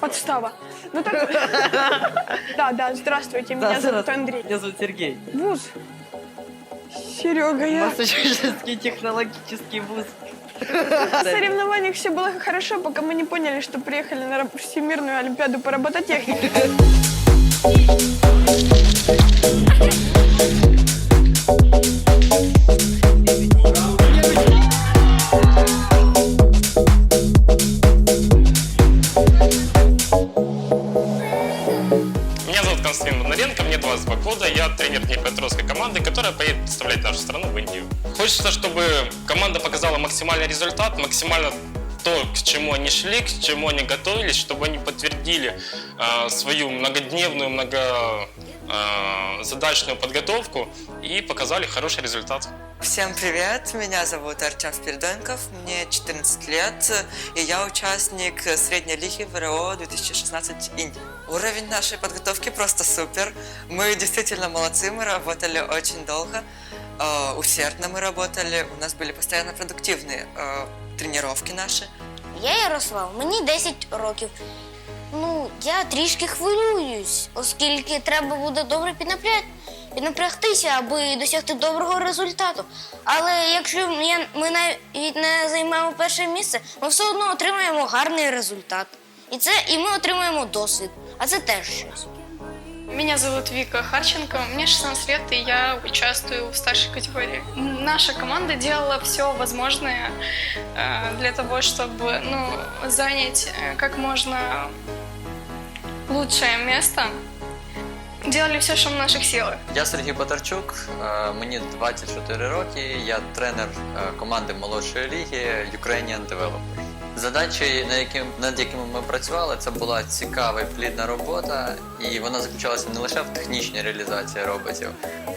Подстава. Ну так... Да, да, здравствуйте, меня зовут Андрей. Меня зовут Сергей. Вуз. Серега, я... Массачусетский технологический вуз. В соревнованиях все было хорошо, пока мы не поняли, что приехали на Всемирную Олимпиаду по робототехнике. Команды, которая поедет представлять нашу страну в Индию. Хочется, чтобы команда показала максимальный результат, максимально то, к чему они шли, к чему они готовились, чтобы они подтвердили э, свою многодневную, многозадачную подготовку и показали хороший результат. Всем привет, меня зовут Артем Спиридонков, мне 14 лет, и я участник средней лиги ВРО 2016 Индия. Уровень нашей подготовки просто супер, мы действительно молодцы, мы работали очень долго, э, усердно мы работали, у нас были постоянно продуктивные э, тренировки наші. Я Ярослав, мені 10 років. Ну, я трішки хвилююсь, оскільки треба буде добре піднапря... піднапрягтися, аби досягти доброго результату. Але якщо я- ми навіть не займемо перше місце, ми все одно отримаємо гарний результат. І це і ми отримаємо досвід. А це теж щось. Меня зовут Вика Харченко, мне 16 лет, и я участвую в старшей категории. Наша команда делала все возможное э, для того, чтобы ну, занять э, как можно лучшее место. Делали все, что в наших силах. Я Сергій Батарчук, е, мені 24 роки, я тренер е, команди молодшої ліги Ukrainian Developer. Задачі, на яким, над якими ми працювали, це була цікава і плідна робота, і вона заключалася не лише в технічній реалізації роботів,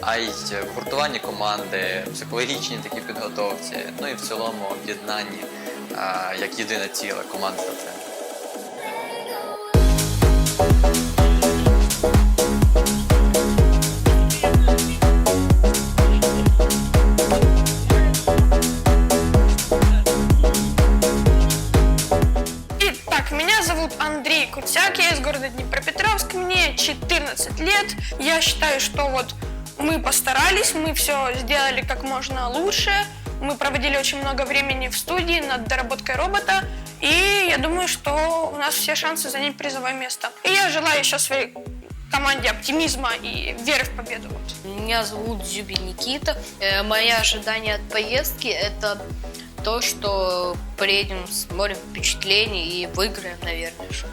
а й в гуртуванні команди, психологічній такій підготовці, ну і в цілому об'єднанні е, як єдине ціле команди Андрей Куцяк, я из города Днепропетровск, мне 14 лет. Я считаю, что вот мы постарались, мы все сделали как можно лучше. Мы проводили очень много времени в студии над доработкой робота. И я думаю, что у нас все шансы занять призовое место. И я желаю еще своей команде оптимизма и веры в победу. Меня зовут Зюбин Никита. Э, Мои ожидания от поездки – это то, что приедем с морем впечатлений и выиграем, наверное. же.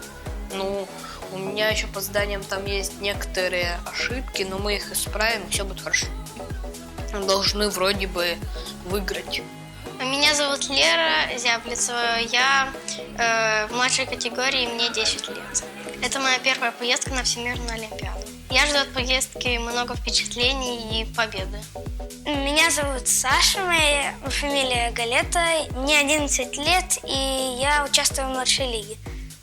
Ну, у меня еще по заданиям там есть некоторые ошибки, но мы их исправим, и все будет хорошо. Должны вроде бы выиграть. Меня зовут Лера Зяблицева. Я э, в младшей категории, мне 10 лет. Это моя первая поездка на Всемирную Олимпиаду. Я жду от поездки много впечатлений и победы. Меня зовут Саша, моя фамилия Галета. Мне 11 лет, и я участвую в младшей лиге.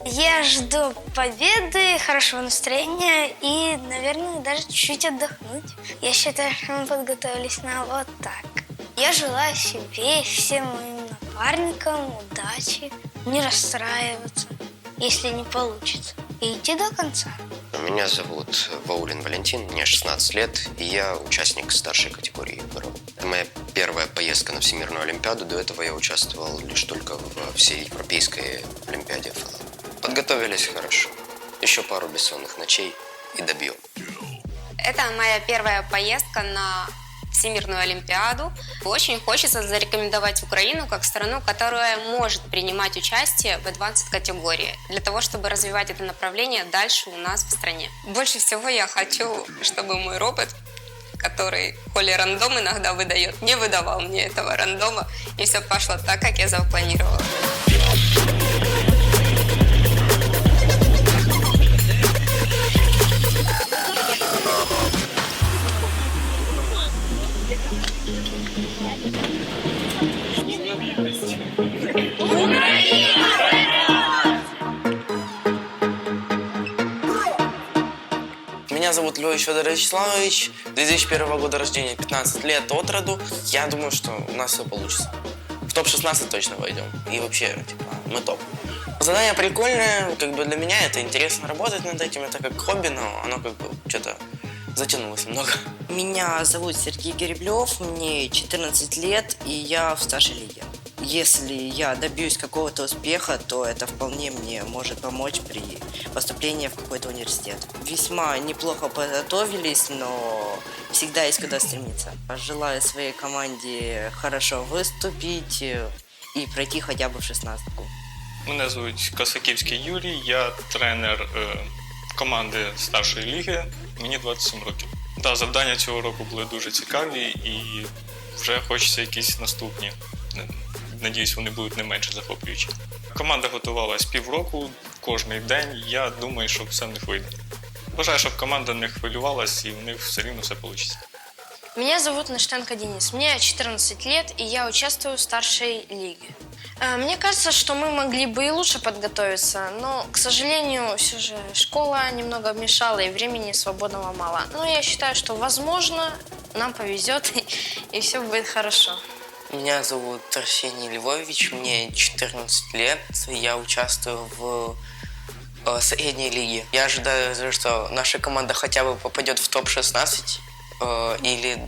Я жду победы, хорошего настроения и, наверное, даже чуть-чуть отдохнуть. Я считаю, что мы подготовились на вот так. Я желаю себе и всем моим напарникам удачи, не расстраиваться, если не получится, и идти до конца. Меня зовут Ваулин Валентин, мне 16 лет, и я участник старшей категории ВРО. Это моя первая поездка на Всемирную Олимпиаду. До этого я участвовал лишь только во всей Европейской Олимпиаде. Подготовились хорошо. Еще пару бессонных ночей и добьем. Это моя первая поездка на Всемирную Олимпиаду. Очень хочется зарекомендовать Украину как страну, которая может принимать участие в advanced категории, для того, чтобы развивать это направление дальше у нас в стране. Больше всего я хочу, чтобы мой робот который Коля рандом иногда выдает, не выдавал мне этого рандома, и все пошло так, как я запланировала. Меня зовут Лёвич Федор Вячеславович, 2001 года рождения, 15 лет от роду. Я думаю, что у нас все получится. В топ-16 точно войдем. И вообще, типа, мы топ. Задание прикольное, как бы для меня это интересно работать над этим, это как хобби, но оно как бы что-то затянулось немного. Меня зовут Сергей Гереблев, мне 14 лет, и я в старшей лиге Если я добьюсь какого-то успеха, то это вполне мне может помочь при поступлении в какой-то университет. Весьма неплохо подготовились, но всегда есть куда стремиться. Желаю своей команде хорошо выступить э, и пройти хотя бы в шестнадцатку. Мене звуть Косаківський Юрій, я тренер е, команди старшої ліги. Мені 27 років. Да, завдання цього року були дуже цікаві і вже хочеться якісь наступні. Е, Надіюсь, вони будуть не менше захоплюючі. Команда готувалась півроку, кожний день. Я думаю, що все в них вийде. Бажаю, щоб команда не хвилювалась і в них все рівно все вийде. Меня зовут Наштенко Денис. Мне 14 лет, и я участвую в старшей лиге. Э, Мне кажется, что мы могли бы и лучше подготовиться, но, к сожалению, все же школа немного мешала, и времени свободного мало. Но я считаю, что, возможно, нам повезет, и все будет хорошо. Меня зовут Арсений Львович, мне 14 лет, я участвую в э, средней лиге. Я ожидаю, что наша команда хотя бы попадет в топ-16 э, или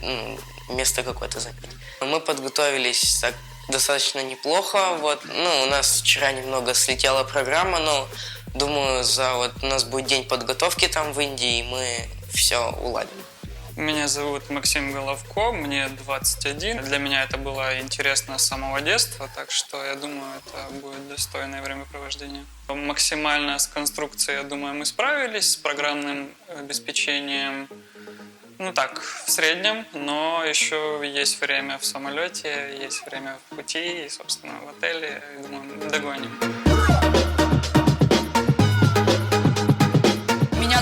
место какое-то займет. Мы подготовились так достаточно неплохо. Вот, ну, у нас вчера немного слетела программа, но думаю, за вот у нас будет день подготовки там в Индии, и мы все уладим. Меня зовут Максим Головко, мне 21. Для меня это было интересно с самого детства, так что я думаю, это будет достойное времяпровождение. Максимально с конструкцией, я думаю, мы справились, с программным обеспечением, ну так, в среднем, но еще есть время в самолете, есть время в пути и, собственно, в отеле. Думаю, догоним.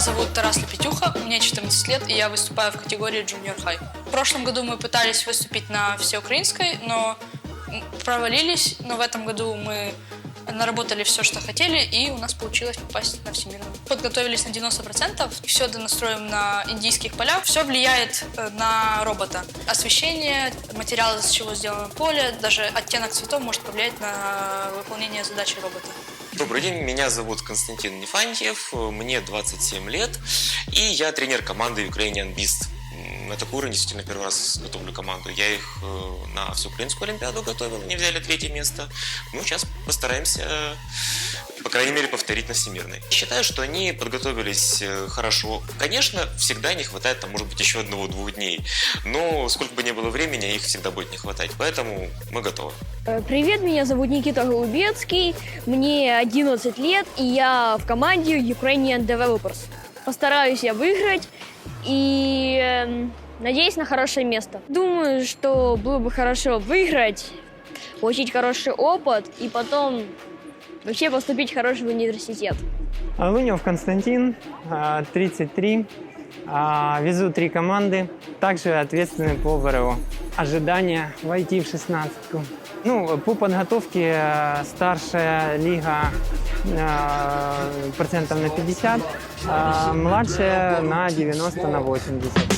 Зовут Тарас Лепетюха, мне 14 лет, и я выступаю в категории Junior High. В прошлом году мы пытались выступить на всеукраинской, но провалились, но в этом году мы наработали все, что хотели, и у нас получилось попасть на всемирную. Подготовились на 90%, все настроим на индийских полях. Все влияет э, на робота. Освещение, материал, из чего сделано поле, даже оттенок цветов может повлиять на выполнение задачи робота. Добрый день, меня зовут Константин Нефантьев, мне 27 лет, и я тренер команды Ukrainian Beast. На такой уровень действительно первый раз готовлю команду. Я их э, на всеукраинскую олимпиаду готовил, они взяли третье место. Ну, сейчас постараемся, э, по крайней мере, повторить на всемирной. Считаю, что они подготовились э, хорошо. Конечно, всегда не хватает, там, может быть, еще одного-двух дней. Но сколько бы ни было времени, их всегда будет не хватать. Поэтому мы готовы. Э, Привет, меня зовут Никита Голубецкий, мне 11 лет, и я в команде Ukrainian Developers. Постараюсь я выиграть и эм, надеюсь на хорошее место. Думаю, что было бы хорошо выиграть, получить хороший опыт и потом вообще поступить в хороший университет. Алунев Константин, а, 33. а, Везу три команды. Также ответственны по ВРО. Ожидания войти в шестнадцатку. Ну, по подготовке э, старшая лига э, процентов на 50, а младшая на 90 на 80.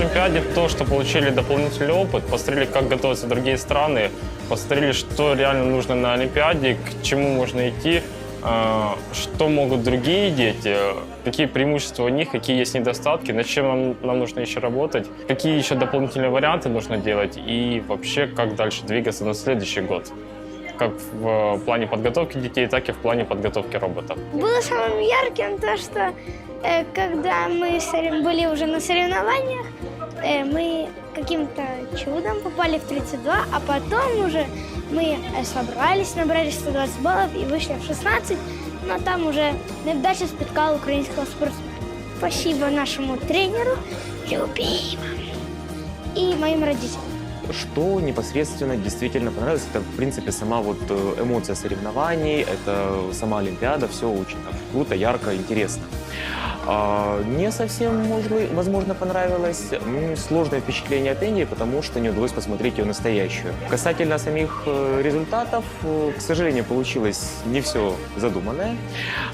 Олимпиаде то, что получили дополнительный опыт, посмотрели, как готовятся другие страны, посмотрели, что реально нужно на Олимпиаде, к чему можно идти, а, что могут другие дети, какие преимущества у них, какие есть недостатки, над чем нам, нам нужно еще работать, какие еще дополнительные варианты нужно делать и вообще, как дальше двигаться на следующий год. Как в плане подготовки детей, так и в плане подготовки роботов. Было самым ярким то, что э, когда мы были уже на соревнованиях, э, мы каким-то чудом попали в 32, а потом уже мы э, собрались, набрали 120 баллов и вышли в 16, но там уже невдача спіткала українського спортсмена. Спасибо нашему тренеру, любимому, и моим родителям. Что непосредственно действительно понравилось, это, в принципе, сама вот э, эмоция соревнований, это сама Олимпиада, все очень так круто, ярко, интересно. А, Не совсем, возможно, понравилось сложное впечатление от Индии, потому что не удалось посмотреть ее настоящую. Касательно самих э, результатов, э, к сожалению, получилось не все задуманное,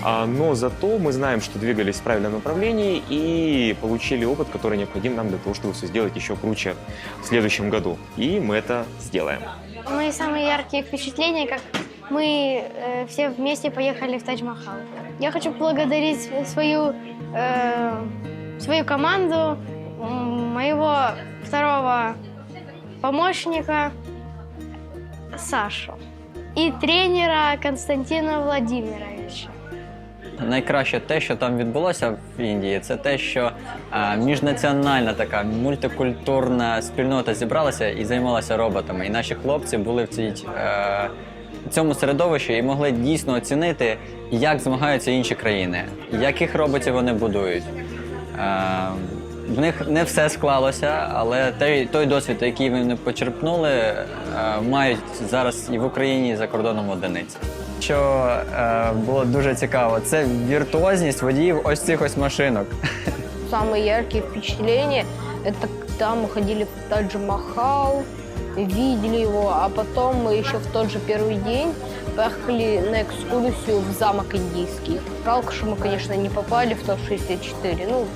А, но зато мы знаем, что двигались в правильном направлении и получили опыт, который необходим нам для того, чтобы все сделать еще круче в следующем году. И мы это сделаем. Мои самые яркие впечатления, как мы э, все вместе поехали в Тадж-Махал. Я хочу поблагодарить свою, э, свою команду, моего второго помощника Сашу и тренера Константина Владимировича. Найкраще те, що там відбулося в Індії, це те, що е, міжнаціональна така мультикультурна спільнота зібралася і займалася роботами. І наші хлопці були в цій, е, цьому середовищі і могли дійсно оцінити, як змагаються інші країни, яких роботів вони будують. Е, в них не все склалося, але той, той досвід, який вони почерпнули, е, мають зараз і в Україні, і за кордоном одиниці. Що е, було дуже цікаво, це віртуозність водіїв ось цих ось машинок. Самые яркие впечатления – это когда мы ходили в Тадж-Махал, видели его, а потом мы еще в тот же первый день поехали на экскурсию в замок индийский. Жалко, что мы, конечно, не попали в ТОП-64, ну,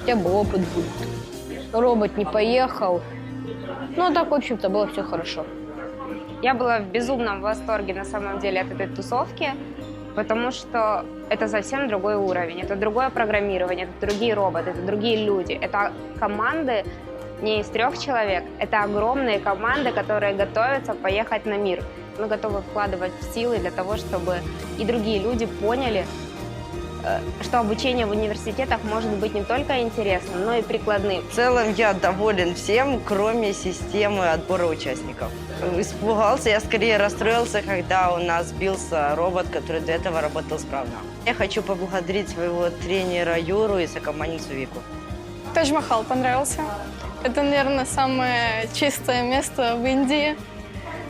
хотя бы опыт будет. Робот не поехал, ну, а так, в общем-то, было все хорошо. Я была в безумном восторге на самом деле от этой тусовки, потому что это совсем другой уровень, это другое программирование, это другие роботы, это другие люди, это команды не из трех человек, это огромные команды, которые готовятся поехать на мир. Мы готовы вкладывать силы для того, чтобы и другие люди поняли, э, что обучение в университетах может быть не только интересным, но и прикладным. В целом я доволен всем, кроме системы отбора участников. Испугался, я скорее расстроился, когда у нас сбился робот, который до этого работал справно. Я хочу поблагодарить своего тренера Юру и сокомандницу Вику. Тадж-Махал понравился. Это, наверное, самое чистое место в Индии.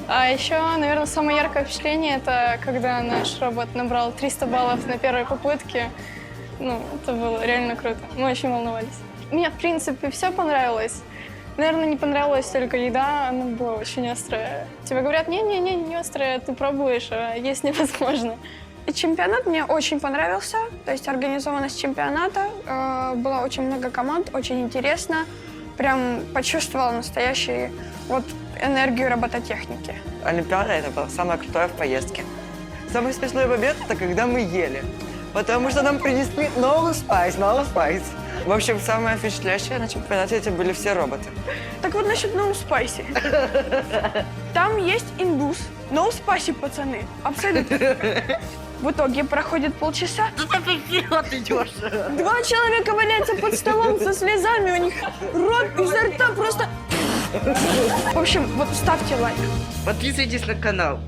А еще, наверное, самое яркое впечатление – это когда наш робот набрал 300 баллов на первой попытке. Ну, это было реально круто. Мы очень волновались. Мне, в принципе, все понравилось. Наверное, не понравилась только еда, она была очень острая. Тебе говорят, не-не-не, не острая, ты пробуешь, а есть невозможно. Чемпионат мне очень понравился, то есть организованность чемпионата, э, было очень много команд, очень интересно, прям почувствовала настоящую вот энергию робототехники. Олимпиада это была самая крутая в поездке. Самый смешной момент это когда мы ели. Потому что нам принесли новый спайс, новый спайс. В общем, самое впечатляющее на чемпионате это были все роботы. Так вот насчет No Spicy. Там есть индус. No Spicy, пацаны. Абсолютно. В итоге проходит полчаса. вперед идешь. Два человека валяются под столом со слезами, у них рот изо рта просто... В общем, вот ставьте лайк. Подписывайтесь на канал.